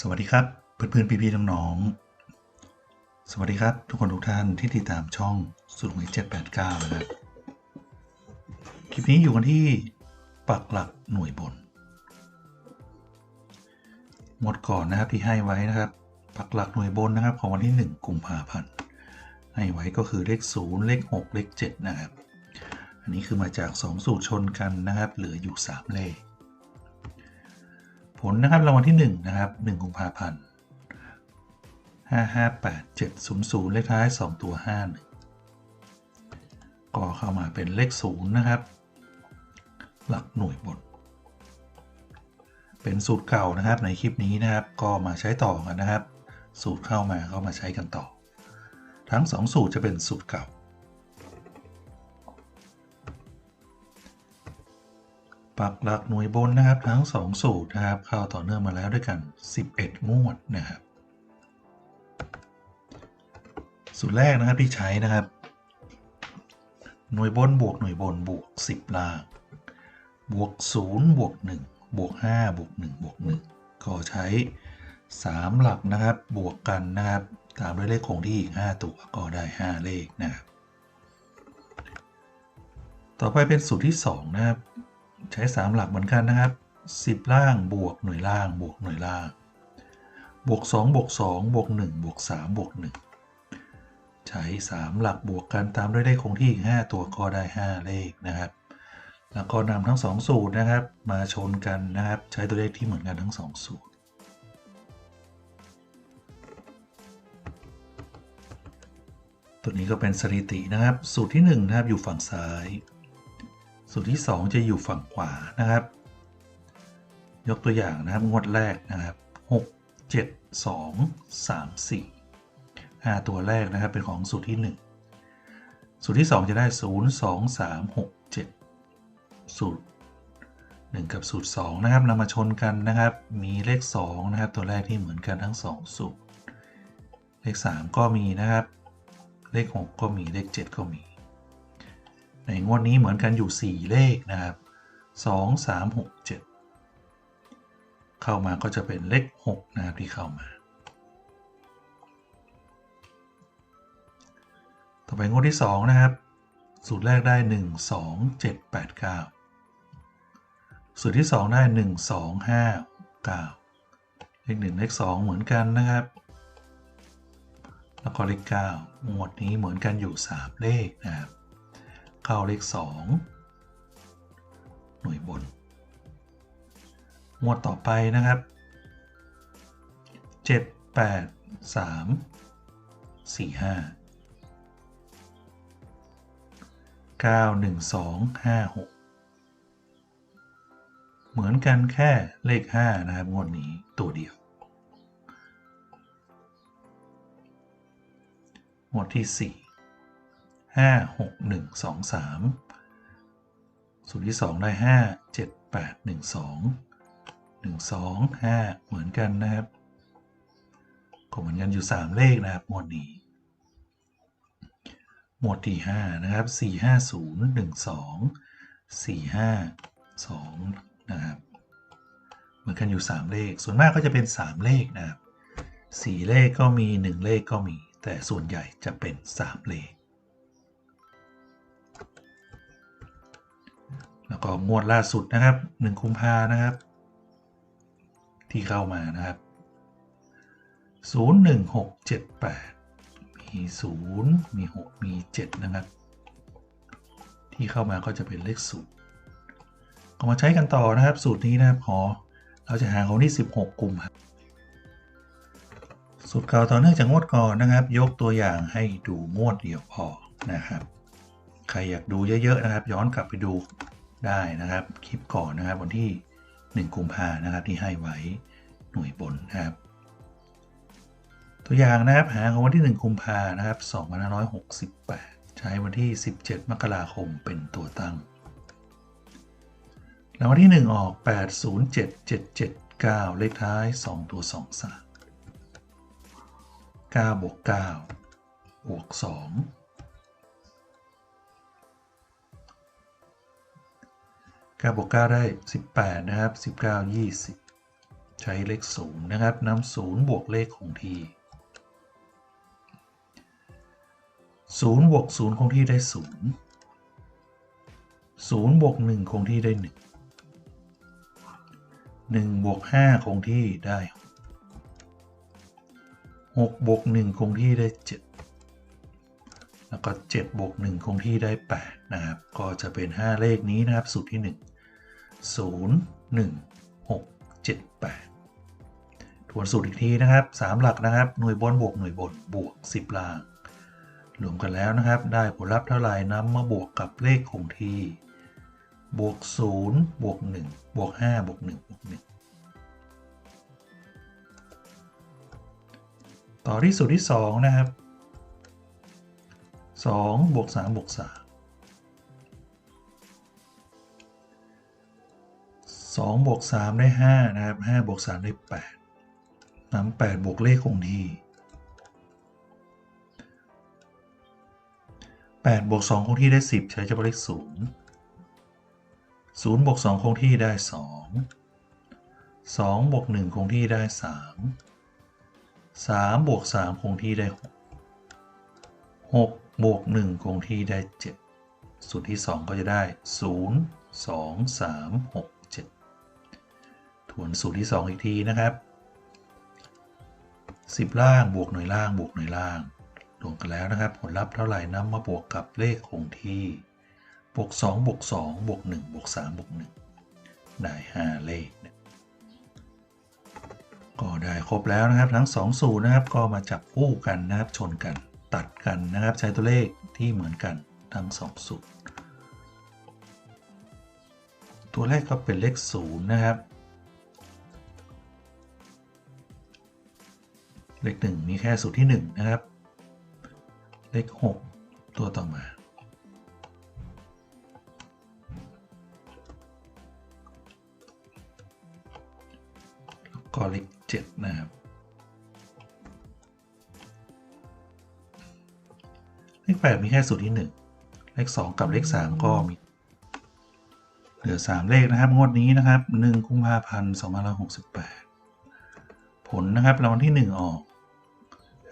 สวัสดีครับเพื่อนๆพี่ๆน้องๆสวัสดีครับ ทุกคนทุกท่านที่ติดตามช่องสุดหวย789นะครับ คลิปนี้อยู่กันที่ปักหลักหน่วยบน หมดก่อนนะครับที่ให้ไว้นะครับ ปักหลักหน่วยบนนะครับ ของวันที่ 1กุมภาพันธ์ให้ไว้ก็คือเลข 0 เลข 6 เลข 7 นะครับ อันนี้คือมาจาก 2 สูตรชนกันนะครับ เหลืออยู่ 3 เลข ผลนะครับรางวัลที่1นะครับ1กุมภาพันธ์558700 เลขท้าย 2 ตัว 51 ก็เข้ามาเป็นเลข 0 นะครับ หลักหน่วยบนเป็นสูตรเก่านะครับในคลิปนี้นะครับ ก็มาใช้ต่อกันนะครับ สูตรเข้ามาก็มาใช้กันต่อ ทั้ง 2 สูตรจะเป็นสูตรเก่า ปักหลักหน่วยบนนะครับทั้ง 2 สูตรนะครับเข้าต่อเนื่องมาแล้วด้วยกัน 11 งวดนะครับ สูตรแรกนะครับที่ใช้นะครับ หน่วยบนบวกหน่วยบนบวก 10 ล่าง บวก 0 บวก 1 บวก 5 บวก 1 บวก 1 ก็ใช้ 3 หลักนะครับบวกกันนะครับ ตามด้วยเลขคงที่อีก 5 ตัวก็ได้ 5 เลขนะครับ ต่อไปเป็นสูตรที่ 2 นะครับ ใช้ 3 หลักเหมือนกันนะครับ 10 ล่างบวกหน่วยล่างบวกหน่วยล่าง บวก 2 บวก 2 บวก 1 บวก 3 บวก 1 ใช้ 3 หลักบวกกันตามด้วยเลขคงที่อีก 5 ตัวก็ได้ 5 เลขนะครับ แล้วก็นำทั้ง 2 สูตรนะครับ มาชนกันนะครับ ใช้ตัวเลขที่เหมือนกันทั้ง 2 สูตรตัวนี้ก็เป็นสถิตินะครับ สูตรที่1นะครับอยู่ฝั่งซ้าย สูตรที่ 2 จะอยู่ฝั่งขวานะครับ ยกตัวอย่างนะครับงวดแรกนะครับ 6 7 2 3 4 5ตัวแรกนะครับเป็นของสูตรที่ 1 สูตรที่ 2 จะได้ 0 2 3 6 7 สูตร 1 กับสูตร 2 นะครับนำมาชนกันนะครับ มีเลข 2 นะครับ ตัวแรกที่เหมือนกันทั้ง 2 สูตร เลข 3 ก็มีนะครับ เลข 6 ก็มีเลข 7 ก็มี ในงวดนี้เหมือนกันอยู่ 4 เลขนะครับ 2 3 6 7 เข้ามาก็จะเป็นเลข6นะครับที่เข้ามา ต่อไปงวดที่ 2 นะครับ สูตรแรกได้ 1 2 7 8 9 สูตรที่ 2 ได้ 1 2 5 9 เลข 1 เลข 2 เหมือนกันนะครับ แล้วก็เลข9งวดนี้เหมือนกันอยู่ 3 เลขนะครับ เข้าเลข 2 หน่วยบน งวดต่อไปนะครับ 7 8 3 4 5 9 1 2 5 6 เหมือนกันแค่เลข 5 นะครับ งวดนี้ตัวเดียว งวดที่ 4 5 6 1 2 3 สูตรที่ 2 ได้ 5 7 8 1 2 1 2 5 เหมือนกันนะครับก็เหมือนกันอยู่ 3 เลขนะครับงวดนี้ หมวดที่ 5 นะครับ 4 5 0 1 2 4 5 2 นะครับ เหมือนกันอยู่ 3 เลข ส่วนมากก็จะเป็น 3 เลขนะครับสี่เลขก็มี 1 เลขก็มี แต่ส่วนใหญ่จะเป็น 3 เลข แล้วก็งวดล่าสุดนะครับ1กุมภานะครับ ที่เข้ามานะครับ01678มี0มี6มี7นะครับ ที่เข้ามาก็จะเป็นเลขสูตรก็มาใช้กันต่อนะครับ สูตรนี้นะครับขอเราจะหาของที่ 16กลุ่มครับสูตรเก่าต่อเนื่องจากงวดก่อนนะครับ ยกตัวอย่างให้ดูงวดเดียวพอนะครับ ใครอยากดูเยอะๆนะครับ ย้อนกลับไปดู ได้นะครับคลิปก่อนนะครับวันที่ 1กุมภานะครับที่ให้ไว้หน่วยบนนะครับ ตัวอย่างนะครับหาของวันที่ 1กุมภานะครับ2568 ใช้วันที่ 17 มกราคมเป็นตัวตั้งรางวัลที่ 1 ออก 807779 เลขท้าย 2 ตัว 2 3 9บวก9บวก2 9บวก9ได้ 18 นะครับ 19 20 ใช้เลข0นะครับนำ0บวกเลขคงที0บวก0คงที่ได้ 0 0บวก1คงที่ได้ 1 1บวก5คงที่ได้ 6 บวก1คงที่ได้ 7 แล้วก็7บวก1คงที่ได้ 8 นะครับ ก็จะเป็น 5 เลขนี้นะครับ สูตรที่ 1 0 1 6 7 8 ทวนสูตรอีกทีนะครับ 3 หลักนะครับ หน่วยบนบวกหน่วยบนบวก 10 ล่าง รวมกันแล้วนะครับ ได้ผลลัพธ์เท่าไหร่นำมาบวกกับเลขคงที่ บวก 0 บวก 1 บวก 5 บวก 1 บวก 1ต่อที่สูตรที่ 2 นะครับ 2บวก3บวก3 2บวก3ได้ 5 นะครับ5บวก3ได้ 8นำ8บวกเลขคงที่8บวก2คงที่ได้ 10 ใช้เฉพาะเลข 0 0บวก2คงที่ได้ 2 2บวก1คงที่ได้ 3 3บวก3คงที่ได้ 6 6 บวก 1 คงที่ได้ 7 สูตรที่ 2 ก็จะได้ 0 2 3 6 7 ทวนสูตรที่ 2 อีกทีนะครับ 10 ล่างบวกหน่วยล่างบวกหน่วยล่างรวมกันแล้วนะครับ ผลลัพธ์เท่าไหร่นำมาบวกกับเลขคงที่ บวก 2 บวก 2 บวก 1 บวก 3 บวก 1 ได้ 5 เลขก็ได้ครบแล้วนะครับ ทั้ง 2 สูตรนะครับ ก็มาจับคู่กันนะครับชนกัน ตัดกันนะครับ ใช้ตัวเลขที่เหมือนกันทั้ง 2 สูตร ตัวแรกก็เป็นเลข 0 นะครับ เลข 1 มีแค่สูตรที่ 1 นะครับ เลข 6 ตัวต่อมา แล้วก็เลข 7 นะครับ เลข8มีแค่สูตรที่1เลข2กับเลข3ก็มี เหลือ3เลขนะครับงวดนี้นะครับ1กุมภาพันธ์2568ผลนะครับรางวัลที่1ออก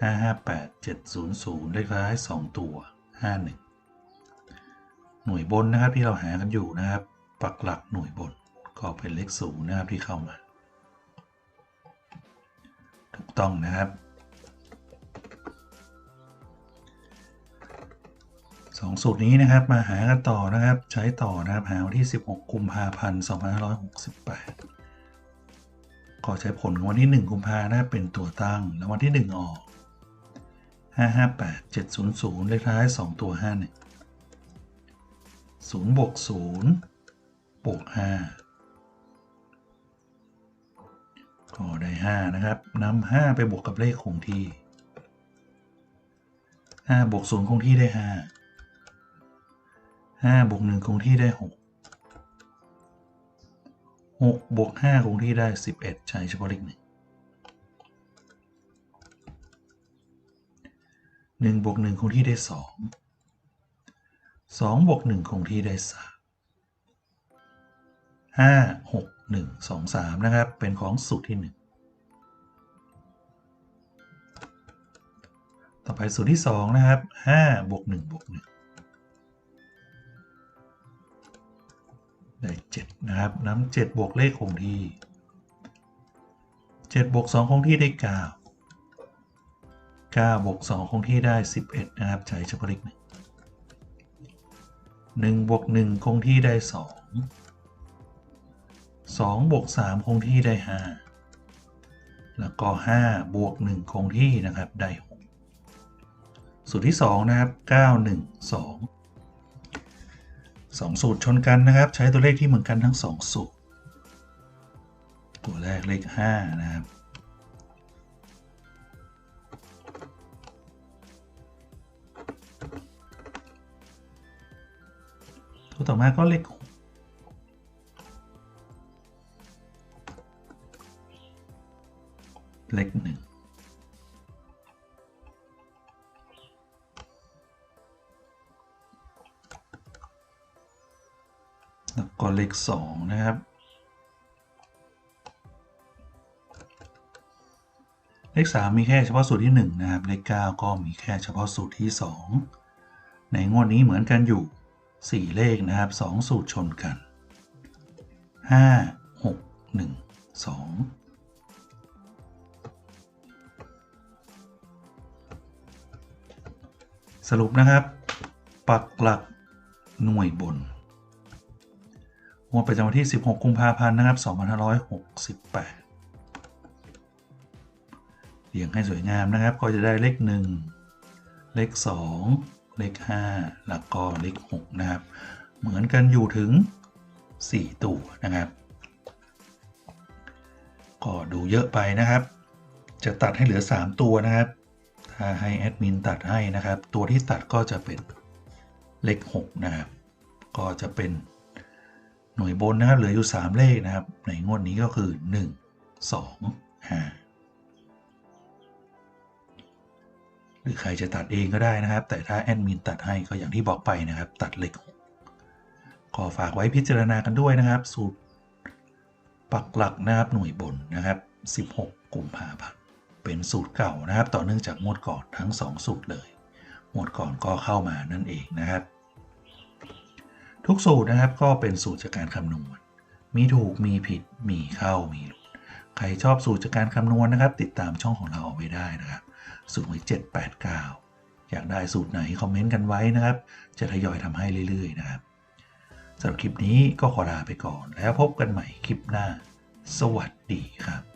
558 700เลขท้าย2ตัว51หน่วยบนนะครับที่เราหากันอยู่นะครับ ปักหลักหน่วยบนก็เป็นเลขศูนย์นะครับที่เข้ามา ถูกต้องนะครับ งสูตรนี้นะครับมาหากันต่อนะครับ ใช้ต่อนะครับหาวันที่ 16 กุมภาพันธ์ 2568ก็ใช้ผลของวันที่ 1 กุมภานะครับเป็นตัวตั้ง แล้ววันที่ 1 ออก 558 700 เลขท้าย 2 ตัว51 0บวก0บวก5ก็ได้ 5 นะครับนำ5 ไปบวกกับเลขคงที่5บวก0คงที่ได้ 5 5บวก1คงที่ได้6 6บวก5คงที่ได้11ใช้เฉพาะเลข1 1บวก1คงที่ได้2 2บวก1คงที่ได้3ห้าหกหนึ่งสองสามนะครับ เป็นของสูตรที่หนึ่งต่อไปสูตรที่สองนะครับห้าบวกหนึ่งบวกหนึ่ง ได้เจ็ดนะครับน้ำเจ็ดบวกเลขคงที่เจ็ดบวกสองคงที่ได้เก้าเก้าบวกสองคงที่ได้สิบเอ็ดนะครับ ใช้เฉพาะเลขหนึ่งหนึ่งบวกหนึ่งคงที่ได้สองสองบวกสามคงที่ได้ห้าแล้วก็ห้าบวกหนึ่งคงที่นะครับได้หกสูตรที่สองนะครับเก้าหนึ่งสอง สองสูตรชนกันนะครับ ใช้ตัวเลขที่เหมือนกันทั้งสองสูตร ตัวแรกเลขห้านะครับ ตัวต่อมาก็เลขหกเลขหนึ่ง แล้วก็เลขสองนะครับเลข3มีแค่เฉพาะสูตรที่ 1 นะครับ เลข9ก็มีแค่เฉพาะสูตรที่ 2 ในงวดนี้เหมือนกันอยู่ 4 เลขนะครับ 2 สูตรชนกัน 5 6 1 2 สรุปนะครับ ปักหลักหน่วยบน งวดประจำวันที่ 16 กุมภาพันธ์นะครับ 2568เรียงให้สวยงามนะครับ ก็จะได้เลข 1 เลข 2 เลข5แล้วก็เลข 6 นะครับ เหมือนกันอยู่ถึง 4 ตัวนะครับ ก็ดูเยอะไปนะครับ จะตัดให้เหลือ 3 ตัวนะครับ ถ้าให้แอดมินตัดให้นะครับ ตัวที่ตัดก็จะเป็นเลข 6 นะครับ ก็จะเป็น หน่วยบนนะครับเหลืออยู่ 3 เลขนะครับในงวดนี้ก็คือ 1 2 5 หรือใครจะตัดเองก็ได้นะครับ แต่ถ้าแอดมินตัดให้ก็อย่างที่บอกไปนะครับ ตัดเลขขอฝากไว้พิจารณากันด้วยนะครับ สูตรปักหลักนะครับหน่วยบนนะครับ 16 กุมภาพันธ์เป็นสูตรเก่านะครับ ต่อเนื่องจากงวดก่อนทั้ง 2 สูตรเลยงวดก่อนก็เข้ามานั่นเองนะครับ ทุกสูตรนะครับก็เป็นสูตรจากการคำนวณ มีถูกมีผิดมีเข้ามีหลุด ใครชอบสูตรจากการคำนวณนะครับ ติดตามช่องของเราเอาไว้ได้นะครับ สูตรไว้789 อยากได้สูตรไหนคอมเมนต์กันไว้นะครับ จะทยอยทำให้เรื่อยๆนะครับสำหรับคลิปนี้ก็ขอลาไปก่อน แล้วพบกันใหม่คลิปหน้า สวัสดีครับ